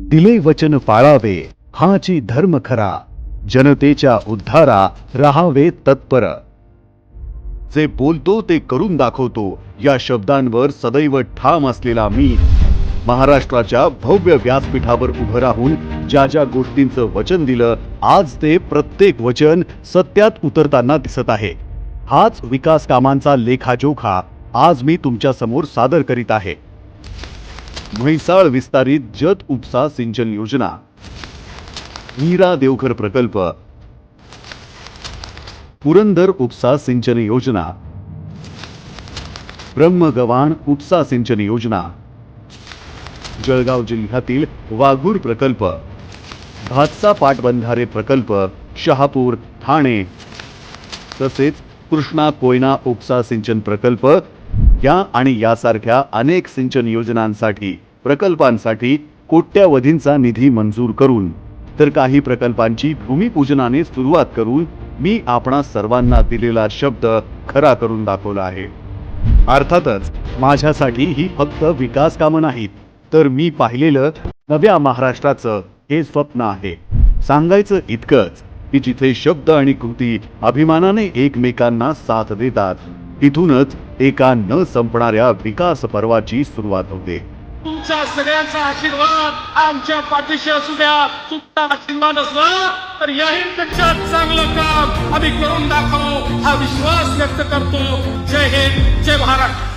दिले वचन पाळावे हाची धर्म खरा जनतेच्या उद्धारा राहावे तत्पर. जे बोलतो ते करून दाखवतो या शब्दांवर सदैव ठाम असलेला मी. महाराष्ट्राच्या भव्य व्यासपीठावर उभं राहून ज्या ज्या गोष्टींचं वचन दिलं आज ते प्रत्येक वचन सत्यात उतरताना दिसत आहे. हाच विकास कामांचा लेखाजोखा आज मी तुमच्यासमोर सादर करीत आहे. म्हैसाळ विस्तारित जत उपसा सिंचन योजना. मीरा देवघर प्रकल्प. पुरंदर उपसा सिंचन योजना. ब्रह्मगव्हाण उपसा सिंचन योजना. जळगाव जिल्ह्यातील वाघूर प्रकल्प. भातसा पाटबंधारे प्रकल्प शहापूर ठाणे. तसेच कृष्णा कोयना उपसा सिंचन प्रकल्प या आणि यासारख्या अनेक सिंचन योजनांसाठी प्रकल्पांसाठी कोट्यावधींचा निधी मंजूर करून तर काही प्रकल्पांची भूमिपूजनाने सुरुवात करून मी आपणा सर्वांना दिलेला शब्द खरा करून दाखवला आहे. अर्थातच माझ्यासाठी ही फक्त विकास कामं नाहीत तर मी पाहिलेलं नव्या महाराष्ट्राचं हे स्वप्न आहे. सांगायचं इतकंच की जिथे शब्द आणि कृती अभिमानाने एकमेकांना साथ देतात तिथूनच एका न संपणाऱ्या विकास पर्वाची सुरुवात होते. तुमचा सगळ्यांचा आशीर्वाद आमच्या पाठीशी असू द्या. तुमचा आशीर्वाद असला तर याहीपेक्षा चांगलं काम आम्ही करून दाखवू. हा विश्वास व्यक्त करतो. जय हिंद जय महाराष्ट्र.